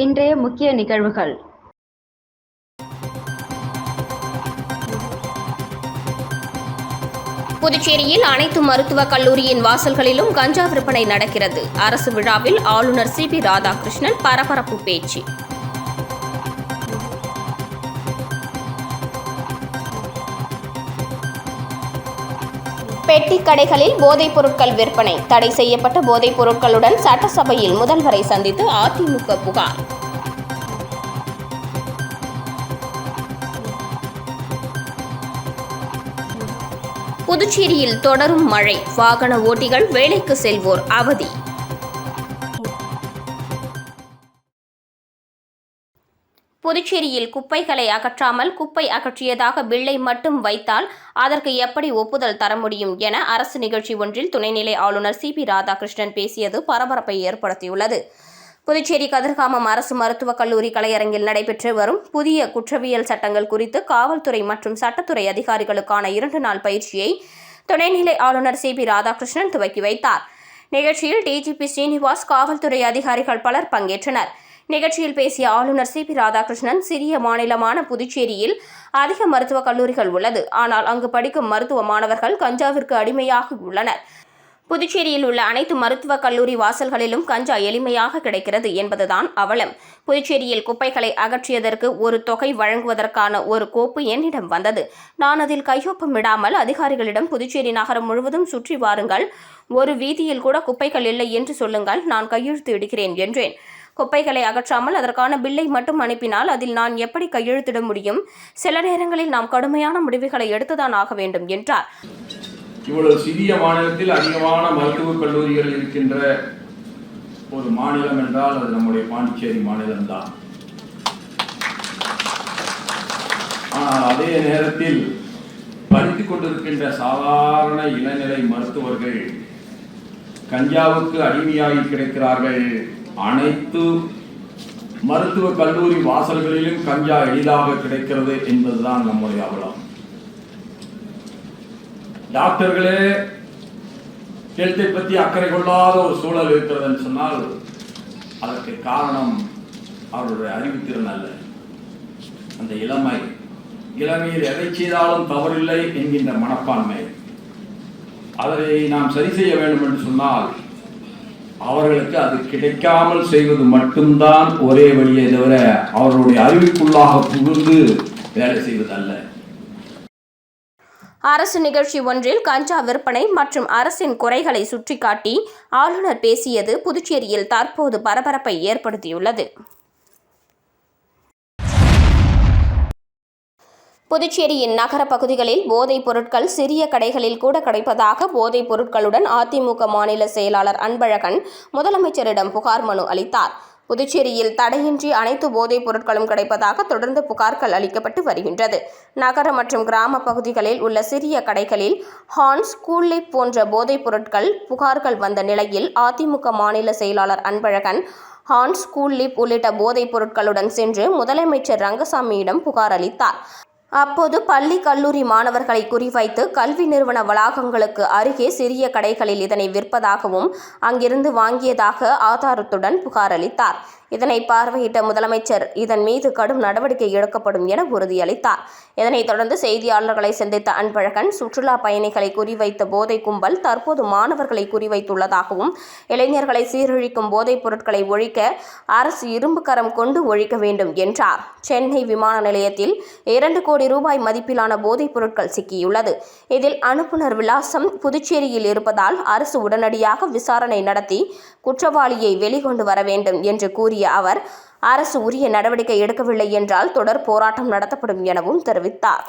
இன்றைய முக்கிய நிகழ்வுகள். புதுச்சேரியில் அனைத்து மருத்துவக் கல்லூரியின் வாசல்களிலும் கஞ்சா விற்பனை நடக்கிறது. அரசு விழாவில் ஆளுநர் சி. பி. ராதாகிருஷ்ணன் பரபரப்பு பேச்சு. பெட்டி கடைகளில் போதைப் பொருட்கள் விற்பனை. தடை செய்யப்பட்ட போதைப் பொருட்களுடன் சட்டசபையில் முதல்வரை சந்தித்து அதிமுக புகார். புதுச்சேரியில் தொடரும் மழை. வாகன ஓட்டிகள் வேலைக்கு செல்வோர் அவதி. புதுச்சேரியில் குப்பைகளை அகற்றாமல் குப்பை அகற்றியதாக பில்லை மட்டும் வைத்தால் அதற்கு எப்படி ஒப்புதல் தர முடியும் என அரசு நிகழ்ச்சி ஒன்றில் துணைநிலை ஆளுநர் சி பி ராதாகிருஷ்ணன் பேசியது பரபரப்பை ஏற்படுத்தியுள்ளது. புதுச்சேரி கதிர்காமம் அரசு மருத்துவக் கல்லூரி கலையரங்கில் நடைபெற்று வரும் புதிய குற்றவியல் சட்டங்கள் குறித்து காவல்துறை மற்றும் சட்டத்துறை அதிகாரிகளுக்கான இரண்டு நாள் பயிற்சியை துணைநிலை ஆளுநர் சி பி ராதாகிருஷ்ணன் துவக்கி வைத்தார். நிகழ்ச்சியில் டிஜிபி ஸ்ரீனிவாஸ் காவல்துறை அதிகாரிகள் பலர் பங்கேற்றனர். நிகழ்ச்சியில் பேசிய ஆளுநர் சி. பி. ராதாகிருஷ்ணன் சிறிய மாநிலமான புதுச்சேரியில் அதிக மருத்துவக் கல்லூரிகள் உள்ளது. ஆனால் அங்கு படிக்கும் மருத்துவ மாணவர்கள் கஞ்சாவிற்கு அடிமையாக உள்ளனர். புதுச்சேரியில் உள்ள அனைத்து மருத்துவக் கல்லூரி வாசல்களிலும் கஞ்சா எளிமையாக கிடைக்கிறது என்பதுதான் அவலம். புதுச்சேரியில் குப்பைகளை அகற்றியதற்கு ஒரு தொகை வழங்குவதற்கான ஒரு கோப்பு என்னிடம் வந்தது. நான் அதில் கையொப்பமிடாமல் அதிகாரிகளிடம் புதுச்சேரி நகரம் முழுவதும் சுற்றி வாருங்கள். ஒரு வீதியில் கூட குப்பைகள் இல்லை என்று சொல்லுங்கள். நான் கையெழுத்து இடுகிறேன் என்றேன். குப்பைகளை அகற்றாமல் அதற்கான பில்லை மட்டும் அனுப்பினால் அதில் நான் எப்படி கையெழுத்திட முடியும்? சில நேரங்களில் நாம் கடுமையான முடிவுகளை எடுத்துதான் ஆக வேண்டும் என்றார். இவ்வளவு சிறிய மாநிலத்தில் அதிகமான மருத்துவக் கல்லூரிகள் இருக்கின்ற ஒரு மாநிலம் என்றால் அது நம்முடைய பாண்டிச்சேரி மாநிலம்தான். ஆனால் அதே நேரத்தில் படித்துக் கொண்டிருக்கின்ற சாதாரண இளநிலை மருத்துவர்கள் கஞ்சாவுக்கு அடிமையாகி கிடைக்கிறார்கள். அனைத்து மருத்துவ கல்லூரி வாசல்களிலும் கஞ்சா எளிதாக கிடைக்கிறது என்பதுதான் நம்முடைய அவலம். டாக்டர்களே ஹெல்த்தை பற்றி அக்கறை கொள்ளாத ஒரு சூழல் இருக்கிறதுன்னு சொன்னால் அதற்கு காரணம் அவருடைய அறிவுத்திறன் அல்ல. அந்த இளமை இளமையில் எதை செய்தாலும் தவறில்லை என்கின்ற மனப்பான்மை. அதை நாம் சரி செய்ய வேண்டும் என்று சொன்னால் அவர்களுக்கு அது கிடைக்காமல் செய்வது மட்டும்தான் ஒரே வழியை தவிர அவர்களுடைய அறிவிப்புள்ளாக புகுந்து வேலை செய்வது அல்ல அரசு நிகழ்ச்சி ஒன்றில் கஞ்சா விற்பனை மற்றும் அரசின் குறைகளை சுட்டிக்காட்டி ஆளுநர் பேசியது புதுச்சேரியில் தற்போது பரபரப்பை ஏற்படுத்தியுள்ளது. புதுச்சேரியின் நகர பகுதிகளில் போதைப் பொருட்கள் சிறிய கடைகளில் கூட கிடைப்பதாக போதைப் பொருட்களுடன் அதிமுக மாநில செயலாளர் அன்பழகன் முதலமைச்சரிடம் புகார் மனு அளித்தார். புதுச்சேரியில் தடையின்றி அனைத்து போதைப் பொருட்களும் கிடைப்பதாக தொடர்ந்து புகார்கள் அளிக்கப்பட்டு வருகின்றது. நகர மற்றும் கிராம பகுதிகளில் உள்ள சிறிய கடைகளில் ஹான்ஸ் கூல்லிப் போன்ற போதைப் பொருட்கள் புகார்கள் வந்த நிலையில் அதிமுக மாநில செயலாளர் அன்பழகன் ஹார்ன்ஸ் கூல்லிப் உள்ளிட்ட போதைப் பொருட்களுடன் சென்று முதலமைச்சர் ரங்கசாமியிடம் புகார் அளித்தார். அப்போது பள்ளி கல்லூரி மாணவர்களை குறிவைத்து கல்வி நிறுவன வளாகங்களுக்கு அருகே சிறிய கடைகளில் இதனை விற்பதாகவும் அங்கிருந்து வாங்கியதாக ஆதாரத்துடன் புகாரளித்தார். இதனை பார்வையிட்ட முதலமைச்சர் இதன் மீது கடும் நடவடிக்கை எடுக்கப்படும் என உறுதியளித்தார். இதனைத் தொடர்ந்து செய்தியாளர்களை சந்தித்த அன்பழகன் சுற்றுலா பயணிகளை குறிவைத்த போதை கும்பல் தற்போது மாணவர்களை குறிவைத்துள்ளதாகவும் இளைஞர்களை சீரழிக்கும் போதைப் பொருட்களை ஒழிக்க அரசு இரும்பு கரம் கொண்டு ஒழிக்க வேண்டும் என்றார். சென்னை விமான நிலையத்தில் இரண்டு கோடி ரூபாய் மதிப்பிலான போதைப் பொருட்கள் சிக்கியுள்ளது. இதில் அனுப்புனர் விலாசம் புதுச்சேரியில் இருப்பதால் அரசு உடனடியாக விசாரணை நடத்தி குற்றவாளியை வெளிக்கொண்டு வர வேண்டும் என்று கூறிய அவர் அரசு உரிய நடவடிக்கை எடுக்கவில்லை என்றால் தொடர் போராட்டம் நடத்தப்படும் எனவும் தெரிவித்தார்.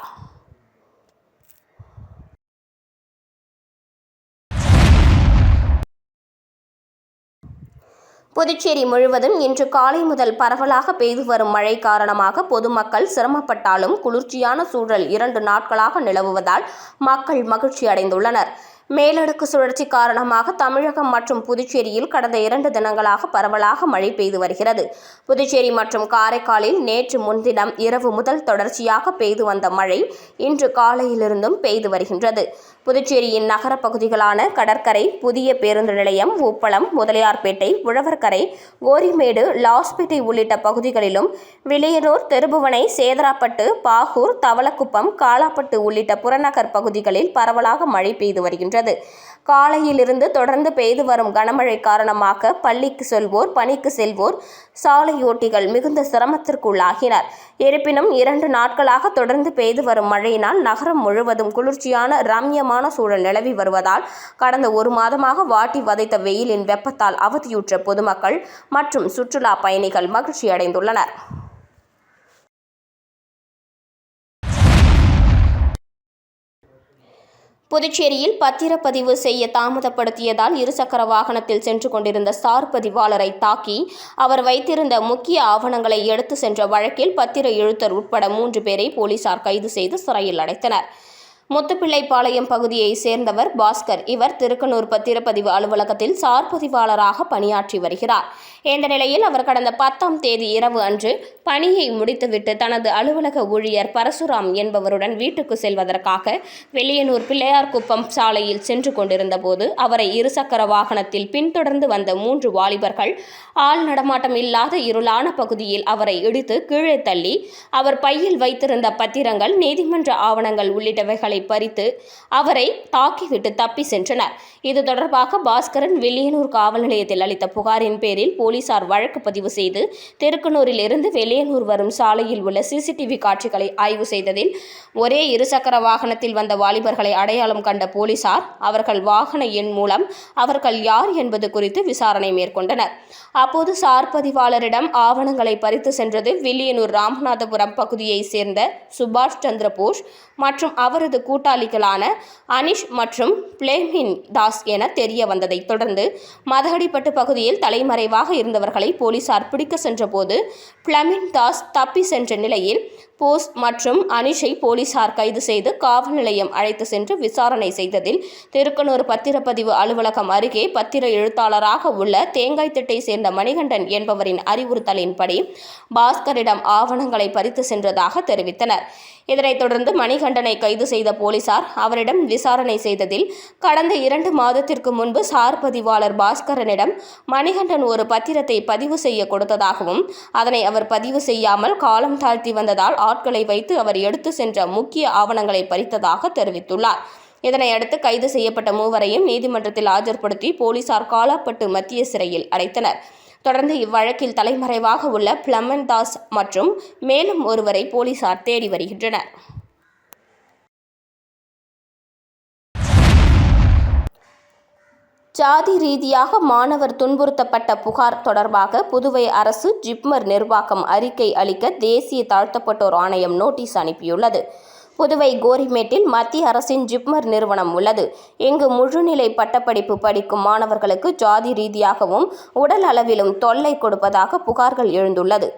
புதுச்சேரி முழுவதும் இன்று காலை முதல் பரவலாக பெய்து வரும் மழை காரணமாக பொதுமக்கள் சிரமப்பட்டாலும் குளிர்ச்சியான சூழல் இரண்டு நாட்களாக நிலவுவதால் மக்கள் மகிழ்ச்சி அடைந்துள்ளனர் மேலடுக்கு சுழற்சி காரணமாக தமிழகம் மற்றும் புதுச்சேரியில் கடந்த இரண்டு தினங்களாக பரவலாக மழை பெய்து வருகிறது. புதுச்சேரி மற்றும் காரைக்காலில் நேற்று முன்தினம் இரவு முதல் தொடர்ச்சியாக பெய்து வந்த மழை இன்று காலையிலிருந்தும் பெய்து வருகின்றது. புதுச்சேரியின் நகர பகுதிகளான கடற்கரை புதிய பேருந்து நிலையம் உப்பளம் முதலியார்பேட்டை உழவர்கரை கோரிமேடு லாஸ்பேட்டை உள்ளிட்ட பகுதிகளிலும் வில்லியனூர் தெருபுவனை சேதராப்பட்டு பாகூர் தவளக்குப்பம் காலாப்பட்டு உள்ளிட்ட புறநகர் பகுதிகளில் பரவலாக மழை பெய்து வருகின்றது. காலையிலிருந்து தொடர்ந்து பெய்து வரும் கனமழை காரணமாக பள்ளிக்கு செல்வோர் பணிக்கு செல்வோர் சாலையோட்டிகள் மிகுந்த சிரமத்திற்குள்ளாகினர். இருப்பினும் இரண்டு நாட்களாக தொடர்ந்து பெய்து வரும் மழையினால் நகரம் முழுவதும் குளிர்ச்சியான ரம்யமான சூழல் நிலவி வருவதால் கடந்த ஒரு மாதமாக வாட்டி வதைத்த வெயிலின் வெப்பத்தால் அவதியுற்ற பொதுமக்கள் மற்றும் சுற்றுலா பயணிகள் மகிழ்ச்சியடைந்துள்ளனர். புதுச்சேரியில் பத்திரப்பதிவு செய்ய தாமதப்படுத்தியதால் இருசக்கர வாகனத்தில் சென்று கொண்டிருந்த சார் பதிவாளரை தாக்கி அவர் வைத்திருந்த முக்கிய ஆவணங்களை எடுத்து சென்ற வழக்கில் பத்திர எழுத்தர் உட்பட மூன்று பேரை போலீசார் கைது செய்து சிறையில் அடைத்தனர். முத்துப்பிள்ளைப்பாளையம் பகுதியைச் சேர்ந்தவர் பாஸ்கர். இவர் திருக்கனூர் பத்திரப்பதிவு அலுவலகத்தில் சார் பதிவாளராக பணியாற்றி வருகிறார். இந்த நிலையில் அவர் கடந்த பத்தாம் தேதி இரவு அன்று பணியை முடித்துவிட்டு தனது அலுவலக ஊழியர் பரசுராம் என்பவருடன் வீட்டுக்கு செல்வதற்காக வெளியனூர் பிள்ளையார்குப்பம் சாலையில் சென்று கொண்டிருந்தபோது அவரை இருசக்கர வாகனத்தில் பின்தொடர்ந்து வந்த மூன்று வாலிபர்கள் ஆள் நடமாட்டம் இல்லாத இருளான பகுதியில் அவரை இடித்து கீழே தள்ளி அவர் பையில் வைத்திருந்த பத்திரங்கள் நீதிமன்ற ஆவணங்கள் உள்ளிட்டவைகளை பறித்து அவரை தாக்கிவிட்டு தப்பி சென்றனர். இது தொடர்பாக பாஸ்கரன் வில்லியனூர் காவல் நிலையத்தில் அளித்த புகாரின் பேரில் போலீசார் வழக்கு பதிவு செய்து தெருக்கனூரில் இருந்து வெள்ளியனூர் வரும் சாலையில் உள்ள சிசிடிவி காட்சிகளை ஆய்வு செய்ததில் ஒரே இருசக்கர வாகனத்தில் வந்த வாலிபர்களை அடையாளம் கண்ட போலீசார் அவர்கள் வாகன எண் மூலம் அவர்கள் யார் என்பது குறித்து விசாரணை மேற்கொண்டனர். அப்போது சார் பதிவாளரிடம் ஆவணங்களை பறித்து சென்றது வில்லியனூர் ராமநாதபுரம் பகுதியைச் சேர்ந்த சுபாஷ் சந்திர போஷ் மற்றும் அவரது கூட்டாளிகளான அனிஷ் மற்றும் பிளேமின் தாஸ் என தெரிய வந்ததைத் தொடர்ந்து மதகடிப்பட்டு பகுதியில் தலைமறைவாக இருந்தவர்களை போலீசார் பிடிக்க சென்றபோது பிளமின் தாஸ் தப்பி சென்ற நிலையில் போஸ் மற்றும் அனிஷை போலீசார் கைது செய்து காவல் நிலையம் அழைத்து சென்று விசாரணை செய்ததில் திருக்கனூர் பத்திரப்பதிவு அலுவலகம் அருகே பத்திர எழுத்தாளராக உள்ள தேங்காய்த்திட்டை சேர்ந்த மணிகண்டன் என்பவரின் அறிவுறுத்தலின்படி பாஸ்கரிடம் ஆவணங்களை பறித்து சென்றதாக தெரிவித்தனர். இதனைத் தொடர்ந்து மணிகண்டனை கைது செய்த போலீசார் அவரிடம் விசாரணை செய்ததில் கடந்த இரண்டு மாதத்திற்கு முன்பு சார் பதிவாளர் பாஸ்கரனிடம் மணிகண்டன் ஒரு பத்திரத்தை பதிவு செய்ய கொடுத்ததாகவும் அதனை அவர் பதிவு செய்யாமல் காலம் தாழ்த்தி வந்ததால் ஆட்களை வைத்து அவர் எடுத்து சென்ற முக்கிய ஆவணங்களை பறித்ததாக தெரிவித்துள்ளார். இதனையடுத்து கைது செய்யப்பட்ட மூவரையும் நீதிமன்றத்தில் ஆஜர்படுத்தி போலீசார் காலாப்பட்டு மத்திய சிறையில் அடைத்தனர். தொடர்ந்து இவ்வழக்கில் தலைமறைவாக உள்ள பிளமன் தாஸ் மற்றும் மேலும் ஒருவரை போலீசார் தேடி வருகின்றனர். ஜாதி ரீதியாக மாணவர் துன்புறுத்தப்பட்ட புகார் தொடர்பாக புதுவை அரசு ஜிப்மர் நிர்வாகம் அறிக்கை அளிக்க தேசிய தாழ்த்தப்பட்டோர் ஆணையம் நோட்டீஸ் அனுப்பியுள்ளது. புதுவை கோரிமேட்டில் மத்திய அரசின் ஜிப்மர் நிறுவனம் உள்ளது. இங்கு முழுநிலை பட்டப்படிப்பு படிக்கும் மாணவர்களுக்கு ஜாதி ரீதியாகவும் உடல் அளவிலும் தொல்லை கொடுப்பதாக புகார்கள் எழுந்துள்ளது.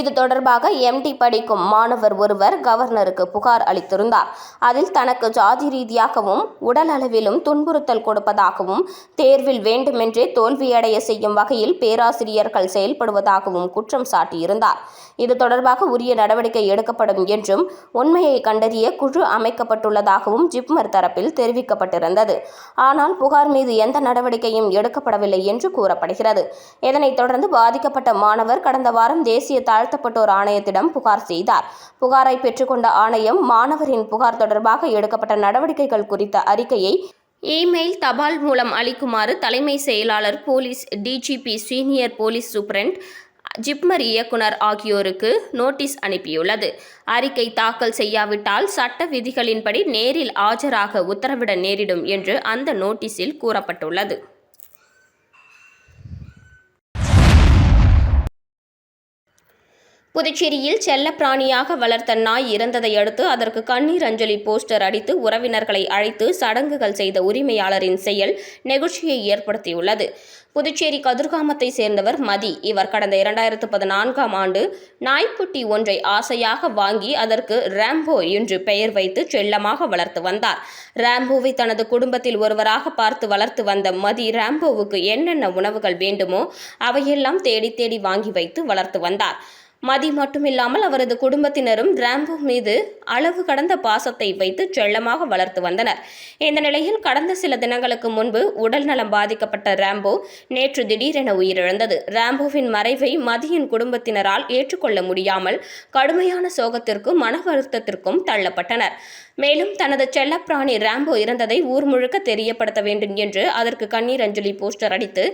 இது தொடர்பாக எம்டி படிக்கும் மாணவர் ஒருவர் கவர்னருக்கு புகார் அளித்திருந்தார். அதில் தனக்கு ஜாதி ரீதியாகவும் உடல் அளவிலும் துன்புறுத்தல் கொடுப்பதாகவும் தேர்வில் வேண்டுமென்றே தோல்வியடைய செய்யும் வகையில் பேராசிரியர்கள் செயல்படுவதாகவும் குற்றம் சாட்டியிருந்தார். இது தொடர்பாக உரிய நடவடிக்கை எடுக்கப்படும் என்றும் உண்மையை கண்டறிய குழு அமைக்கப்பட்டுள்ளதாகவும் ஜிப்மர் தரப்பில் தெரிவிக்கப்பட்டிருந்தது. ஆனால் புகார் மீது எந்த நடவடிக்கையும் எடுக்கப்படவில்லை என்று கூறப்படுகிறது. இதனைத் தொடர்ந்து பாதிக்கப்பட்ட மாணவர் கடந்த வாரம் தேசிய தாழ்த்தப்பட்டோர் ஆணையத்திடம் புகார் செய்தார். புகாரை பெற்றுக்கொண்ட ஆணையம் மாணவரின் புகார் தொடர்பாக எடுக்கப்பட்ட நடவடிக்கைகள் குறித்த அறிக்கையை இமெயில் தபால் மூலம் அளிக்குமாறு தலைமை செயலாளர் police DGP senior police superintendent JIPMER இயக்குனர் ஆகியோருக்கு நோட்டீஸ் அனுப்பியுள்ளது. அறிக்கை தாக்கல் செய்யாவிட்டால் சட்ட விதிகளின்படி நேரில் ஆஜராக உத்தரவிட நேரிடும் என்று அந்த நோட்டீஸில் கூறப்பட்டுள்ளது. புதுச்சேரியில் செல்லப்பிராணியாக வளர்த்த நாய் இறந்ததை அடுத்து அதற்கு கண்ணீர் அஞ்சலி போஸ்டர் அடித்து உறவினர்களை அழைத்து சடங்குகள் செய்த உரிமையாளரின் செயல் நெகிழ்ச்சியை ஏற்படுத்தியுள்ளது. புதுச்சேரி கதிர்காமத்தை சேர்ந்தவர் மதி. இவர் கடந்த இரண்டாயிரத்து பதினான்காம் ஆண்டு நாய்க்குட்டி ஒன்றை ஆசையாக வாங்கி அதற்கு ராம்போ என்று பெயர் வைத்து செல்லமாக வளர்த்து வந்தார். ராம்போவை தனது குடும்பத்தில் ஒருவராக பார்த்து வளர்த்து வந்த மதி ராம்போவுக்கு என்னென்ன உணவுகள் வேண்டுமோ அவையெல்லாம் தேடி தேடி வாங்கி வைத்து வளர்த்து வந்தார். மதி மட்டுமில்லாமல் அவரது குடும்பத்தினரும் ராம்போ மீது அளவு கடந்த பாசத்தை வைத்து செல்லமாக வளர்த்து வந்தனர். இந்த நிலையில் கடந்த சில தினங்களுக்கு முன்பு உடல் நலம் பாதிக்கப்பட்ட ராம்போ நேற்று திடீரென உயிரிழந்தது. ராம்போவின் மறைவை மதியின் குடும்பத்தினரால் ஏற்றுக்கொள்ள முடியாமல் கடுமையான சோகத்திற்கும் மன வருத்தத்திற்கும் தள்ளப்பட்டனர். மேலும் தனது செல்லப்பிராணி ராம்போ இறந்ததை ஊர் முழுக்க தெரியப்படுத்த வேண்டும் என்று அதற்கு கண்ணீர் அஞ்சலி போஸ்டர் அடித்து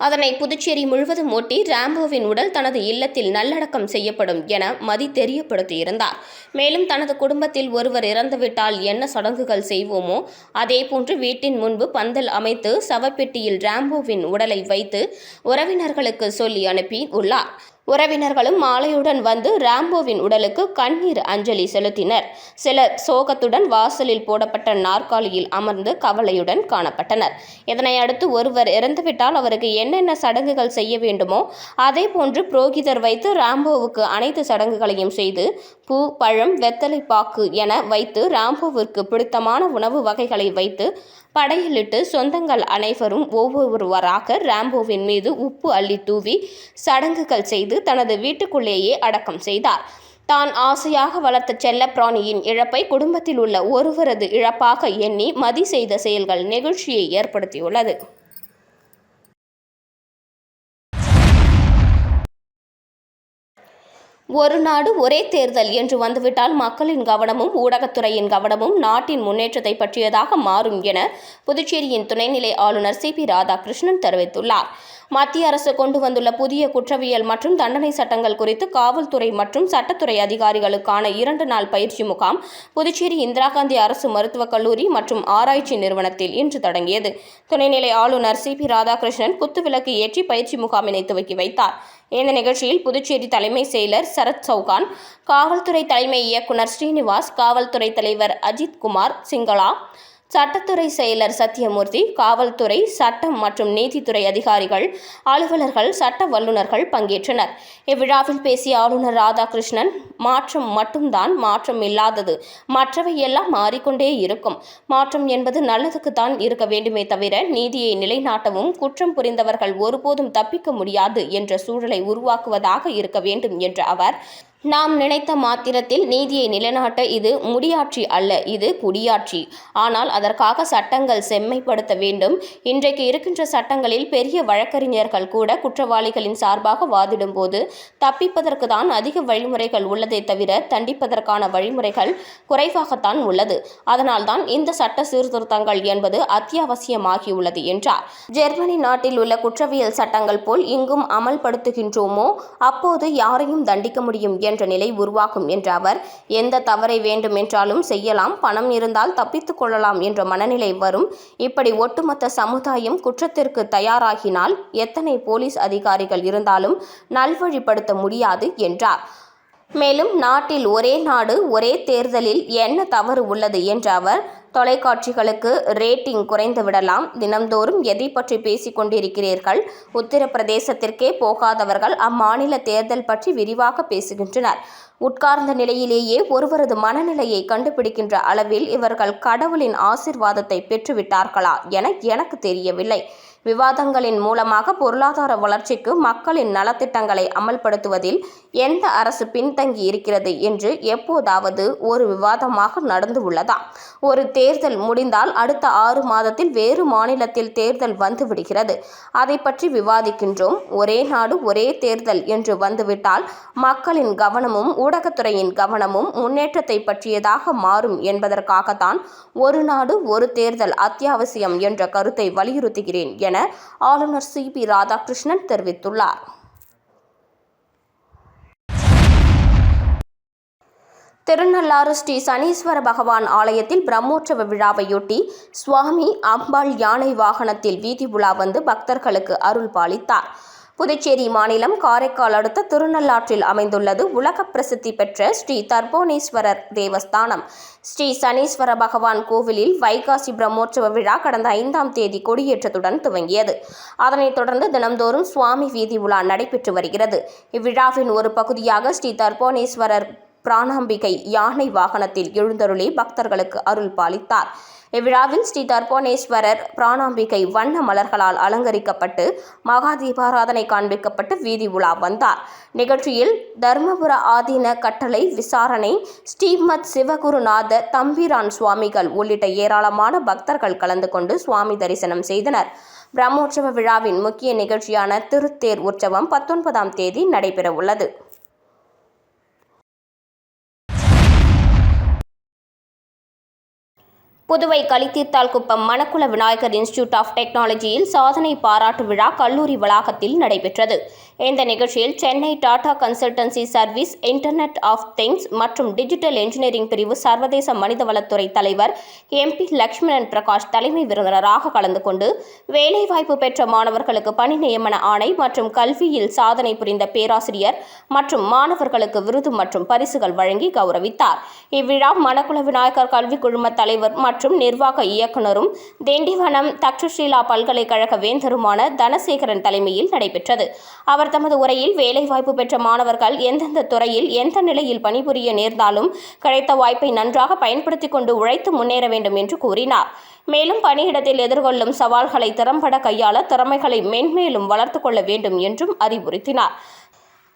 அதனை புதுச்சேரி முழுவதும் ஒட்டி ராம்போவின் உடல் தனது இல்லத்தில் நல்லடக்கம் செய்யப்படும் என மதி தெரியப்படுத்தியிருந்தார். மேலும் தனது குடும்பத்தில் ஒருவர் இறந்துவிட்டால் என்ன சடங்குகள் செய்வோமோ அதேபோன்று வீட்டின் முன்பு பந்தல் அமைத்து சவப்பெட்டியில் ராம்போவின் உடலை வைத்து உறவினர்களுக்கு சொல்லி அனுப்பி உள்ளார் உறவினர்களும் மாலையுடன் வந்து ராம்போவின் உடலுக்கு கண்ணீர் அஞ்சலி செலுத்தினர். சிலர் சோகத்துடன் வாசலில் போடப்பட்ட நாற்காலியில் அமர்ந்து கவலையுடன் காணப்பட்டனர். இதனை அடுத்து ஒருவர் இறந்துவிட்டால் அவருக்கு என்னென்ன சடங்குகள் செய்ய வேண்டுமோ அதே போன்று புரோகிதர் வைத்து ராம்போவுக்கு அனைத்து சடங்குகளையும் செய்து பூ பழம் வெத்தலை பாக்கு என வைத்து ராம்போவிற்கு பிடித்தமான உணவு வகைகளை வைத்து படையிலிட்டு சொந்தங்கள் அனைவரும் ஒவ்வொருவராக ராம்போவின் மீது உப்பு அள்ளி தூவி சடங்குகள் செய்து தனது வீட்டுக்குள்ளேயே அடக்கம் செய்தார். தான் ஆசையாக வளர்த்த செல்லப்பிராணியின் இழப்பை குடும்பத்தில் உள்ள ஒருவரது இழப்பாக எண்ணி மதி செய்த செயல்கள் நெகிழ்ச்சியை ஏற்படுத்தியுள்ளது. ஒரு நாடு ஒரே தேர்தல் என்று வந்துவிட்டால் மக்களின் கவனமும் ஊடகத்துறையின் கவனமும் நாட்டின் முன்னேற்றத்தை பற்றியதாக மாறும் என புதுச்சேரியின் துணைநிலை ஆளுநர் சி பி ராதாகிருஷ்ணன் தெரிவித்துள்ளார். மத்திய அரசு கொண்டு வந்துள்ள புதிய குற்றவியல் மற்றும் தண்டனை சட்டங்கள் குறித்து காவல்துறை மற்றும் சட்டத்துறை அதிகாரிகளுக்கான இரண்டு நாள் பயிற்சி முகாம் புதுச்சேரி இந்திரா காந்தி அரசு மருத்துவக் கல்லூரி மற்றும் ஆராய்ச்சி நிறுவனத்தில் இன்று தொடங்கியது. துணைநிலை ஆளுநர் சி பி ராதாகிருஷ்ணன் குத்துவிளக்கு ஏற்றி பயிற்சி முகாமினை துவக்கி வைத்தார். இந்த நிகழ்ச்சியில் புதுச்சேரி தலைமை செயலர் சரத் சௌகான் காவல்துறை தலைமை இயக்குனர் ஸ்ரீனிவாஸ் காவல்துறை தலைவர் அஜித் குமார் சிங்களா சட்டத்துறை செயலர் சத்யமூர்த்தி காவல்துறை சட்டம் மற்றும் நீதித்துறை அதிகாரிகள் அலுவலர்கள் சட்ட வல்லுநர்கள் பங்கேற்றனர். இவ்விழாவில் பேசிய ஆளுநர் ராதாகிருஷ்ணன் மாற்றம் மட்டும்தான் மாற்றம் இல்லாதது மற்றவை எல்லாம் மாறிக்கொண்டே இருக்கும். மாற்றம் என்பது நல்லதுக்குத்தான் இருக்க வேண்டுமே தவிர நீதியை நிலைநாட்டவும் குற்றம் புரிந்தவர்கள் ஒருபோதும் தப்பிக்க முடியாது என்ற சூழலை உருவாக்குவதாக இருக்க வேண்டும் என்ற அவர் நாம் நினைத்த மாத்திரத்தில் நீதியை நிலைநாட்ட இது முடியாட்சி அல்ல இது குடியாட்சி. ஆனால் அதற்காக சட்டங்கள் செம்மைப்படுத்த வேண்டும். இன்றைக்கு இருக்கின்ற சட்டங்களில் பெரிய வழக்கறிஞர்கள் கூட குற்றவாளிகளின் சார்பாக வாதிடும் போது தப்பிப்பதற்கு தான் அதிக வழிமுறைகள் உள்ளதே தவிர தண்டிப்பதற்கான வழிமுறைகள் குறைவாகத்தான் உள்ளது. அதனால்தான் இந்த சட்ட சீர்திருத்தங்கள் என்பது அத்தியாவசியமாகியுள்ளது என்றார். ஜெர்மனி நாட்டில் உள்ள குற்றவியல் சட்டங்கள் போல் இங்கும் அமல்படுத்துகின்றோமோ? அப்போது யாரையும் தண்டிக்க முடியும் என்ற நிலை உருவாகும் என்ற அவர் எந்த தவறை வேண்டுமென்றாலும் செய்யலாம் பணம் இருந்தால் தப்பித்துக் கொள்ளலாம் என்ற மனநிலை வரும். இப்படி ஒட்டுமொத்த சமுதாயம் குற்றத்திற்கு தயாராகினால் எத்தனை போலீஸ் அதிகாரிகள் இருந்தாலும் நல்வழிப்படுத்த முடியாது என்றார். மேலும் நாட்டில் ஒரே நாடு ஒரே தேர்தலில் என்ன தவறு உள்ளது? என்ற அவர் தொலைக்காட்சிகளுக்கு ரேட்டிங் குறைந்து விடலாம். தினம்தோறும் எதை பற்றி பேசிக் கொண்டிருக்கிறீர்கள்? உத்தரப்பிரதேசத்திற்கே போகாதவர்கள் அம்மாநில தேர்தல் பற்றி விரிவாக பேசுகின்றனர். உட்கார்ந்த நிலையிலேயே ஒருவரது மனநிலையை கண்டுபிடிக்கின்ற அளவில் இவர்கள் கடவுளின் ஆசிர்வாதத்தை பெற்றுவிட்டார்களா என எனக்கு தெரியவில்லை. விவாதங்களின் மூலமாக பொருளாதார வளர்ச்சிக்கு மக்களின் நலத்திட்டங்களை அமல்படுத்துவதில் எந்த அரசு பின்தங்கி இருக்கிறது என்று எப்போதாவது ஒரு விவாதமாக நடந்து உள்ளதா? ஒரு தேர்தல் முடிந்தால் அடுத்த ஆறு மாதத்தில் வேறு மாநிலத்தில் தேர்தல் வந்துவிடுகிறது அதை பற்றி விவாதிக்கின்றோம். ஒரே நாடு ஒரே தேர்தல் என்று வந்துவிட்டால் மக்களின் கவனமும் ஊடகத்துறையின் கவனமும் முன்னேற்றத்தை பற்றியதாக மாறும் என்பதற்காகத்தான் ஒரு நாடு ஒரு தேர்தல் அத்தியாவசியம் என்ற கருத்தை வலியுறுத்துகிறேன் என ஆளுநர் சி. பி. ராதாகிருஷ்ணன் தெரிவித்துள்ளார். திருநள்ளாறு ஸ்ரீ சனீஸ்வர பகவான் ஆலயத்தில் பிரம்மோற்சவ விழாவையொட்டி சுவாமி அம்பாள் யானை வாகனத்தில் வீதி உலா வந்து பக்தர்களுக்கு அருள் பாலித்தார். புதுச்சேரி மாநிலம் காரைக்கால் அடுத்த திருநள்ளாற்றில் அமைந்துள்ளது உலக பிரசித்தி பெற்ற ஸ்ரீ தர்போனேஸ்வரர் தேவஸ்தானம். ஸ்ரீ சனீஸ்வர பகவான் கோவிலில் வைகாசி பிரம்மோற்சவ விழா கடந்த ஐந்தாம் தேதி கொடியேற்றத்துடன் துவங்கியது. அதனைத் தொடர்ந்து தினம்தோறும் சுவாமி வீதி உலா நடைபெற்று வருகிறது. இவ்விழாவின் ஒரு பகுதியாக ஸ்ரீ தர்போனேஸ்வரர் பிராணாம்பிகை யானை வாகனத்தில் எழுந்தருளி பக்தர்களுக்கு அருள் பாலித்தார். இவ்விழாவில் ஸ்ரீ தர்போணேஸ்வரர் பிராணாம்பிகை வண்ண மலர்களால் அலங்கரிக்கப்பட்டு மகா தீபாராதனை காண்பிக்கப்பட்டு வீதி உலா வந்தார். நிகழ்ச்சியில் தர்மபுர ஆதீன கட்டளை விசாரணை ஸ்ரீமத் சிவகுருநாத தம்பிரான் சுவாமிகள் உள்ளிட்ட ஏராளமான பக்தர்கள் கலந்து கொண்டு சுவாமி தரிசனம் செய்தனர். பிரம்மோற்சவ விழாவின் முக்கிய நிகழ்ச்சியான திருத்தேர் உற்சவம் பத்தொன்பதாம் தேதி நடைபெறவுள்ளது. புதுவை கலித்தீர்த்தால் குப்பம் மணக்குள விநாயகர் இன்ஸ்டிடியூட் ஆஃப் டெக்னாலஜியில் சாதனை பாராட்டு விழா கல்லூரி வளாகத்தில் நடைபெற்றது. இந்த நிகழ்ச்சியில் Chennai Tata consultancy service internet of things மற்றும் டிஜிட்டல் என்ஜினியரிங் பிரிவு சர்வதேச மனிதவளத்துறை தலைவர் எம்பி லக்ஷ்மணன் பிரகாஷ் தலைமை விருந்தினராக கலந்து கொண்டு வேலைவாய்ப்பு பெற்ற மாணவர்களுக்கு பணி நியமன ஆணை மற்றும் கல்வியில் சாதனை புரிந்த பேராசிரியர் மற்றும் மாணவர்களுக்கு விருது மற்றும் பரிசுகள் வழங்கி கௌரவித்தார். இவ்விழா மணக்குள விநாயகர் கல்வி குழும தலைவர் மற்றும் நிர்வாக இயக்குனரும் திண்டிவனம் தக்ஷஷீலா பல்கலைக்கழக வேந்தருமான தனசேகரன் தலைமையில் நடைபெற்றது. அவர் தமது உரையில் வேலைவாய்ப்பு பெற்ற மாணவர்கள் எந்தெந்த துறையில் எந்த நிலையில் பணிபுரிய நேர்ந்தாலும் கிடைத்த வாய்ப்பை நன்றாக பயன்படுத்திக் கொண்டு உழைத்து முன்னேற வேண்டும் என்று கூறினார். மேலும் பணியிடத்தில் எதிர்கொள்ளும் சவால்களை திறம்பட கையாள திறமைகளை மென்மேலும் வளர்த்துக் கொள்ள வேண்டும் என்றும் அறிவுறுத்தினார்.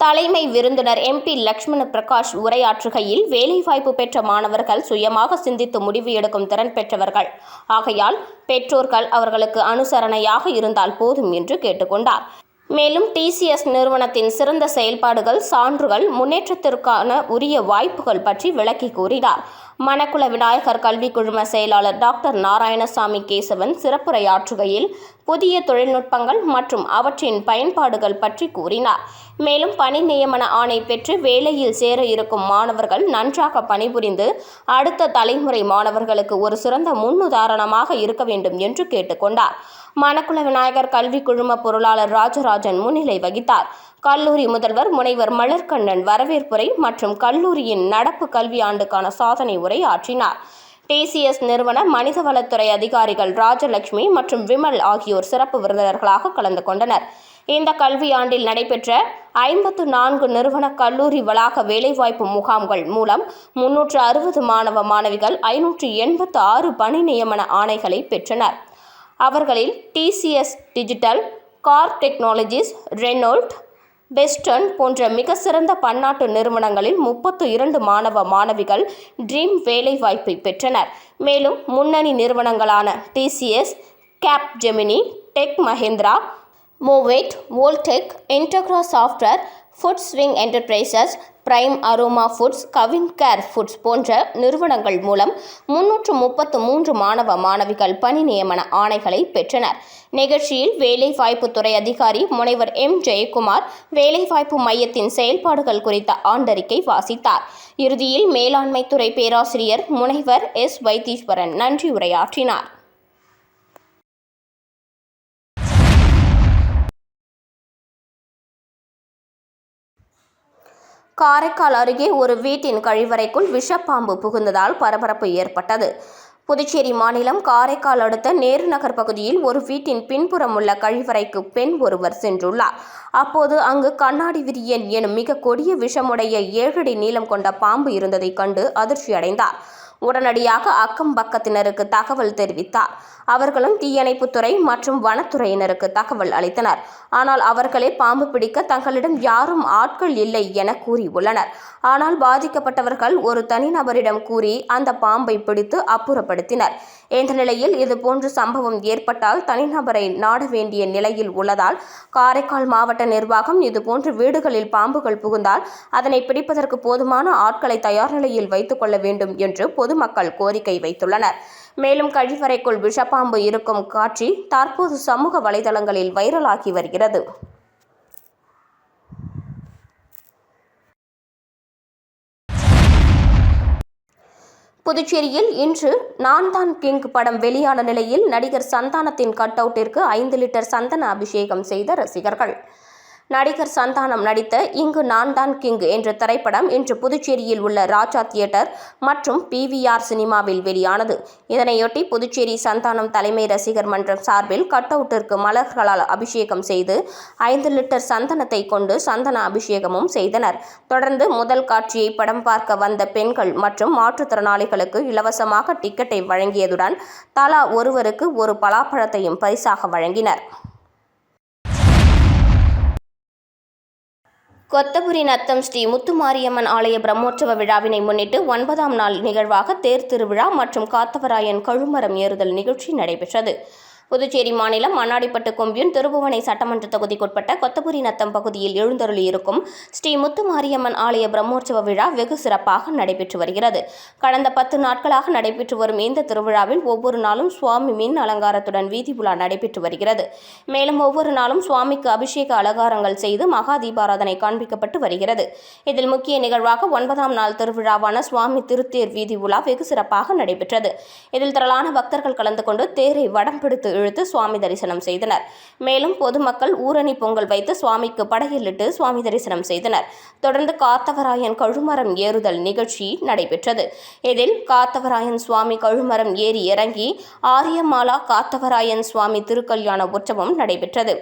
தலைமை விருந்தினர் எம்பி லக்ஷ்மண பிரகாஷ் உரையாற்றுகையில் வேலைவாய்ப்பு பெற்ற மாணவர்கள் சுயமாக சிந்தித்து முடிவு எடுக்கும் திறன் பெற்றவர்கள். ஆகையால் பெற்றோர்கள் அவர்களுக்கு அனுசரணையாக இருந்தால் போதும் என்று கேட்டுக்கொண்டார் மேலும் டிசிஎஸ் நிறுவனத்தின் சிறந்த செயல்பாடுகள் சான்றுகள் முன்னேற்றத்திற்கான உரிய வாய்ப்புகள் பற்றி விளக்கி கூறினார். மணக்குள விநாயகர் கல்வி குழும செயலாளர் டாக்டர் நாராயணசாமி கேசவன் சிறப்புரையாற்றுகையில் புதிய தொழில்நுட்பங்கள் மற்றும் அவற்றின் பயன்பாடுகள் பற்றி கூறினார். மேலும் பணி நியமன ஆணை பெற்று வேலையில் சேர இருக்கும் மாணவர்கள் நன்றாக பணிபுரிந்து அடுத்த தலைமுறை மாணவர்களுக்கு ஒரு சிறந்த முன்னுதாரணமாக இருக்க வேண்டும் என்று கேட்டுக்கொண்டார் மணக்குள விநாயகர் கல்வி குழும பொருளாளர் ராஜராஜன் முன்னிலை வகித்தார். கல்லூரி முதல்வர் முனைவர் மலர்கண்ணன் வரவேற்புரை மற்றும் கல்லூரியின் நடப்பு கல்வி ஆண்டுக்கான சாதனை உரை ஆற்றினார் டிசிஎஸ் நிறுவன மனிதவளத்துறை அதிகாரிகள் ராஜலட்சுமி மற்றும் விமல் ஆகியோர் சிறப்பு விருந்தினர்களாக கலந்து கொண்டனர். இந்த கல்வியாண்டில் நடைபெற்ற ஐம்பத்து நான்கு நிறுவன கல்லூரி வளாக வேலைவாய்ப்பு முகாம்கள் மூலம் முன்னூற்று அறுபது மாணவ மாணவிகள் ஐநூற்று எண்பத்து ஆறு பணி நியமன ஆணைகளை பெற்றனர். அவர்களில் TCS digital car technologies Renault பெஸ்டன் போன்ற மிக சிறந்த பன்னாட்டு நிறுவனங்களில் முப்பத்து இரண்டு மாணவ மாணவிகள் ட்ரீம் வேலைவாய்ப்பை பெற்றனர். மேலும் முன்னணி நிறுவனங்களான TCS Capgemini Tech Mahindra மோவேட் வோல்டெக் Integra software food swing enterprises prime aroma foods Kavin care foods போன்ற நிறுவனங்கள் மூலம் முன்னூற்று முப்பத்து மூன்று மாணவ மாணவிகள் பணி நியமன ஆணைகளை பெற்றனர். நிகழ்ச்சியில் வேலைவாய்ப்புத்துறை அதிகாரி முனைவர் எம். ஜெயக்குமார் வேலைவாய்ப்பு மையத்தின் செயல்பாடுகள் குறித்த ஆண்டறிக்கை வாசித்தார். இறுதியில் மேலாண்மைத்துறை பேராசிரியர் முனைவர் எஸ். வைத்தீஸ்வரன் நன்றி உரையாற்றினார். காரைக்கால் அருகே ஒரு வீட்டின் கழிவறைக்குள் விஷப்பாம்பு புகுந்ததால் பரபரப்பு ஏற்பட்டது. புதுச்சேரி மாநிலம் காரைக்கால் அடுத்த நேரு நகர் பகுதியில் ஒரு வீட்டின் பின்புறம் உள்ள கழிவறைக்கு பெண் ஒருவர் சென்றுள்ளார். அப்போது அங்கு கண்ணாடி விரியன் எனும் மிக கொடிய விஷமுடைய ஏழடி நீளம் கொண்ட பாம்பு இருந்ததைக் கண்டு அதிர்ச்சியடைந்தார். உடனடியாக அக்கம் பக்கத்தினருக்கு தகவல் தெரிவித்தார். அவர்களும் தீயணைப்புத்துறை மற்றும் வனத்துறையினருக்கு தகவல் அளித்தனர். ஆனால் அவர்களே பாம்பு பிடிக்க தங்களிடம் யாரும் ஆட்கள் இல்லை என கூறியுள்ளனர். ஆனால் பாதிக்கப்பட்டவர்கள் ஒரு தனிநபரிடம் கூறி அந்த பாம்பை பிடித்து அப்புறப்படுத்தினர். என்ற நிலையில் இதுபோன்ற சம்பவம் ஏற்பட்டால் தனிநபரை நாட வேண்டிய நிலையில் உள்ளதால் காரைக்கால் மாவட்ட நிர்வாகம் இதுபோன்ற வீடுகளில் பாம்புகள் புகுந்தால் அதனை பிடிப்பதற்கு போதுமான ஆட்களை தயார் நிலையில் வைத்துக் கொள்ள வேண்டும் என்று பொதுமக்கள் கோரிக்கை வைத்துள்ளனர். மேலும் கழிவறைக்குள் விஷப்பாம்பு இருக்கும் காட்சி தற்போது சமூக வலைதளங்களில் வைரலாகி வருகிறது. புதுச்சேரியில் இன்று நான் தான் கிங் படம் வெளியான நிலையில் நடிகர் சந்தானத்தின் கட் அவுட்டிற்கு ஐந்து லிட்டர் சந்தன அபிஷேகம் செய்த ரசிகர்கள். நடிகர் சந்தானம் நடித்த இங்கு நான் தான் கிங் என்ற திரைப்படம் இன்று புதுச்சேரியில் உள்ள ராஜா தியேட்டர் மற்றும் பிவிஆர் சினிமாவில் வெளியானது. இதனையொட்டி புதுச்சேரி சந்தானம் தலைமை ரசிகர் மன்றம் சார்பில் கட் அவுட்டிற்கு மலர்களால் அபிஷேகம் செய்து ஐந்து லிட்டர் சந்தனத்தை கொண்டு சந்தன அபிஷேகமும் செய்தனர். தொடர்ந்து முதல் காட்சியை படம் பார்க்க வந்த பெண்கள் மற்றும் மாற்றுத்திறனாளிகளுக்கு இலவசமாக டிக்கெட்டை வழங்கியதுடன் தலா ஒருவருக்கு ஒரு பலாப்பழத்தையும் பரிசாக வழங்கினர். கொத்தபுரி நத்தம் ஸ்ரீ முத்துமாரியம்மன் ஆலய பிரம்மோற்சவ விழாவினை முன்னிட்டு ஒன்பதாம் நாள் நிகழ்வாக தேர் திருவிழா மற்றும் காத்தவராயன் கழுமரம் ஏறுதல் நிகழ்ச்சி நடைபெற்றது. புதுச்சேரி மாநிலம் மண்ணாடிப்பட்டு கொம்பியூன் திருபுவனை சட்டமன்ற தொகுதிக்குட்பட்ட கொத்தபுரி நத்தம் பகுதியில் எழுந்தருளியிருக்கும் ஸ்ரீ முத்துமாரியம்மன் ஆலய பிரம்மோற்சவ விழா வெகு சிறப்பாக நடைபெற்று வருகிறது. கடந்த பத்து நாட்களாக நடைபெற்று வரும் இந்த திருவிழாவில் ஒவ்வொரு நாளும் சுவாமி மின் அலங்காரத்துடன் வீதி உலா நடைபெற்று வருகிறது. மேலும் ஒவ்வொரு நாளும் சுவாமிக்கு அபிஷேக அலங்காரங்கள் செய்து மகா தீபாராதனை காண்பிக்கப்பட்டு வருகிறது. இதில் முக்கிய நிகழ்வாக ஒன்பதாம் நாள் திருவிழாவான சுவாமி திருத்தேர் வீதி உலா வெகு சிறப்பாக நடைபெற்றது. இதில் திரளான பக்தர்கள் கலந்து கொண்டு தேரை வடம் பிடித்து இழுத்து சுவாமி தரிசனம் செய்தனர். மேலும் பொதுமக்கள் ஊரணி பொங்கல் வைத்து சுவாமிக்கு படையலிட்டு சுவாமி தரிசனம் செய்தனர். தொடர்ந்து காத்தவராயன் கழுமரம் ஏறுதல் நிகழ்ச்சி நடைபெற்றது. இதில் காத்தவராயன் சுவாமி கழுமரம் ஏறி இறங்கி ஆரியமாலா காத்தவராயன் சுவாமி திருக்கல்யாண உற்சவம் நடைபெற்றது.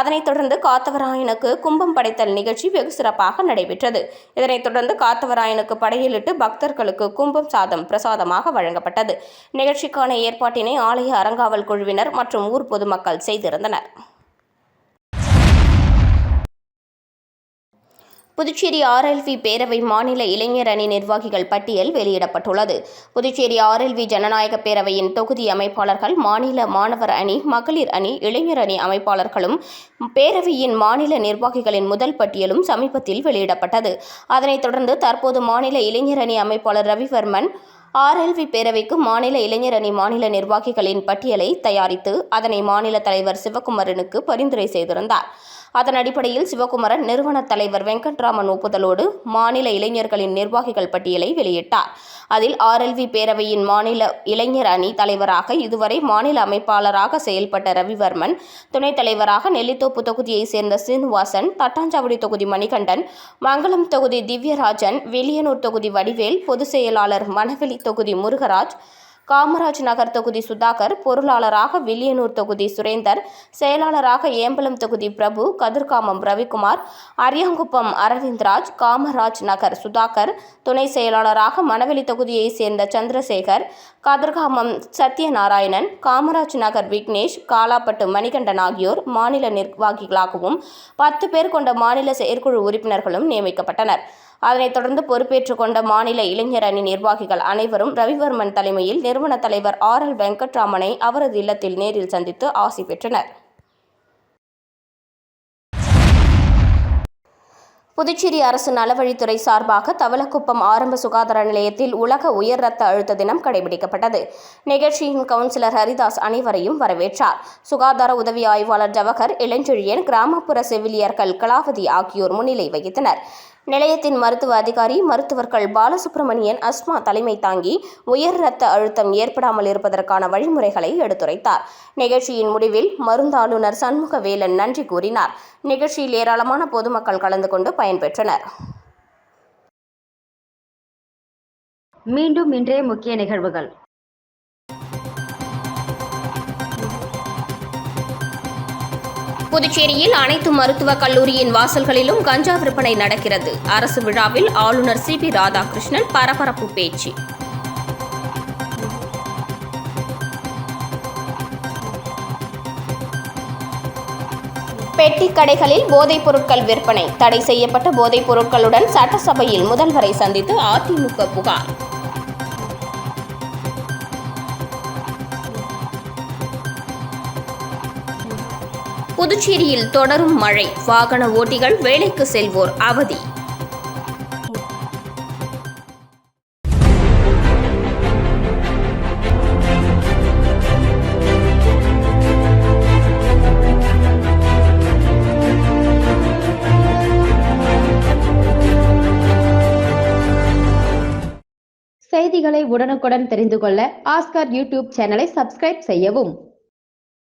அதனைத் தொடர்ந்து காத்தவராயனுக்கு கும்பம் படைத்தல் நிகழ்ச்சி வெகு சிறப்பாக நடைபெற்றது. இதனைத் தொடர்ந்து காத்தவராயனுக்கு படையிலிட்டு பக்தர்களுக்கு கும்பம் சாதம் பிரசாதமாக வழங்கப்பட்டது. நிகழ்ச்சிக்கான ஏற்பாட்டினை ஆலய அறங்காவல் குழுவினர் மற்றும் ஊர் பொதுமக்கள் செய்திருந்தனர். புதுச்சேரி ஆர்எல்வி பேரவை மாநில இளைஞர் அணி நிர்வாகிகள் பட்டியல் வெளியிடப்பட்டுள்ளது. புதுச்சேரி ஆர்எல்வி ஜனநாயக பேரவையின் தொகுதி அமைப்பாளர்கள் மாநில மாணவர் அணி மகளிர் அணி இளைஞர் அணி அமைப்பாளர்களும் பேரவையின் மாநில நிர்வாகிகளின் முதல் பட்டியலும் சமீபத்தில் வெளியிடப்பட்டது. அதனைத் தொடர்ந்து தற்போது மாநில இளைஞர் அணி அமைப்பாளர் ரவிவர்மன் ஆர்எல்வி பேரவைக்கு மாநில இளைஞர் அணி மாநில நிர்வாகிகளின் பட்டியலை தயாரித்து அதனை மாநில தலைவர் சிவகுமரனுக்கு பரிந்துரை செய்திருந்தார். அதன் அடிப்படையில் சிவகுமரன் நிறுவன தலைவர் வெங்கட்ராமன் ஒப்புதலோடு மாநில இளைஞர்களின் நிர்வாகிகள் பட்டியலை வெளியிட்டார். அதில் ஆர்எல்வி பேரவையின் மாநில இளைஞர் அணி தலைவராக இதுவரை மாநில அமைப்பாளராக செயல்பட்ட ரவிவர்மன் துணைத் தலைவராக நெல்லித்தோப்பு தொகுதியைச் சேர்ந்த சீனிவாசன் தட்டாஞ்சாவடி தொகுதி மணிகண்டன் மங்களம் தொகுதி திவ்யராஜன் வெளியனூர் தொகுதி வடிவேல் பொதுச் செயலாளர் மணவெளி தொகுதி முருகராஜ் காமராஜ் நகர் தொகுதி சுதாகர் பொருளாளராக வில்லியனூர் தொகுதி சுரேந்தர் செயலாளராக ஏம்பலம் தொகுதி பிரபு கதிர்காமம் ரவிக்குமார் அரியாங்குப்பம் அரவிந்த்ராஜ் காமராஜ் நகர் சுதாகர் துணை செயலாளராக மணவெளி தொகுதியைச் சேர்ந்த சந்திரசேகர் கதிர்காமம் சத்யநாராயணன் காமராஜ் நகர் விக்னேஷ் காலாப்பட்டு மணிகண்டன் ஆகியோர் மாநில நிர்வாகிகளாகவும் பத்து பேர் கொண்ட மாநில செயற்குழு உறுப்பினர்களும் நியமிக்கப்பட்டனர். அதனைத் தொடர்ந்து பொறுப்பேற்றுக் கொண்ட மாநில இளைஞர் அணி நிர்வாகிகள் அனைவரும் ரவிவர்மன் தலைமையில் நிறுவன தலைவர் ஆர் எல் வெங்கட்ராமனை அவரது இல்லத்தில் நேரில் சந்தித்து ஆசி பெற்றனர். புதுச்சேரி அரசு நலவழித்துறை சார்பாக தவளக்குப்பம் ஆரம்ப சுகாதார நிலையத்தில் உலக உயர் ரத்த அழுத்த தினம் கடைபிடிக்கப்பட்டது. நிகழ்ச்சியின் கவுன்சிலர் ஹரிதாஸ் அனைவரையும் வரவேற்றார். சுகாதார உதவி ஆய்வாளர் ஜவஹர் இளஞ்செழியன் கிராமப்புற செவிலியர்கள் கலாவதி ஆகியோர் முன்னிலை வகித்தனர். நிலையத்தின் மருத்துவ அதிகாரி மருத்துவர்கள் பாலசுப்ரமணியன் அஸ்மா தலைமை தாங்கி உயர் இரத்த அழுத்தம் ஏற்படாமல் இருப்பதற்கான வழிமுறைகளை எடுத்துரைத்தார். நிகழ்ச்சியின் முடிவில் மருந்தாளுநர் சண்முகவேலன் நன்றி கூறினார். நிகழ்ச்சியில் ஏராளமான பொதுமக்கள் கலந்து கொண்டு பயன்பெற்றனர். மீண்டும் இன்றைய முக்கிய நிகழ்வுகள். புதுச்சேரியில் அனைத்து மருத்துவக் கல்லூரியின் வாசல்களிலும் கஞ்சா விற்பனை நடக்கிறது. அரசு விழாவில் ஆளுநர் சி பி ராதாகிருஷ்ணன் பரபரப்பு பேச்சு. பெட்டி கடைகளில் போதைப் பொருட்கள் விற்பனை. தடை செய்யப்பட்ட போதைப் பொருட்களுடன் சட்டசபையில் முதல்வரை சந்தித்து அதிமுக புகார். புதுச்சேரியில் தொடரும் மழை. வாகன ஓட்டிகள் வேலைக்கு செல்வோர் அவதி. செய்திகளை உடனுக்குடன் தெரிந்து கொள்ள ஆஸ்கார் யூடியூப் சேனலை சப்ஸ்கிரைப் செய்யவும்.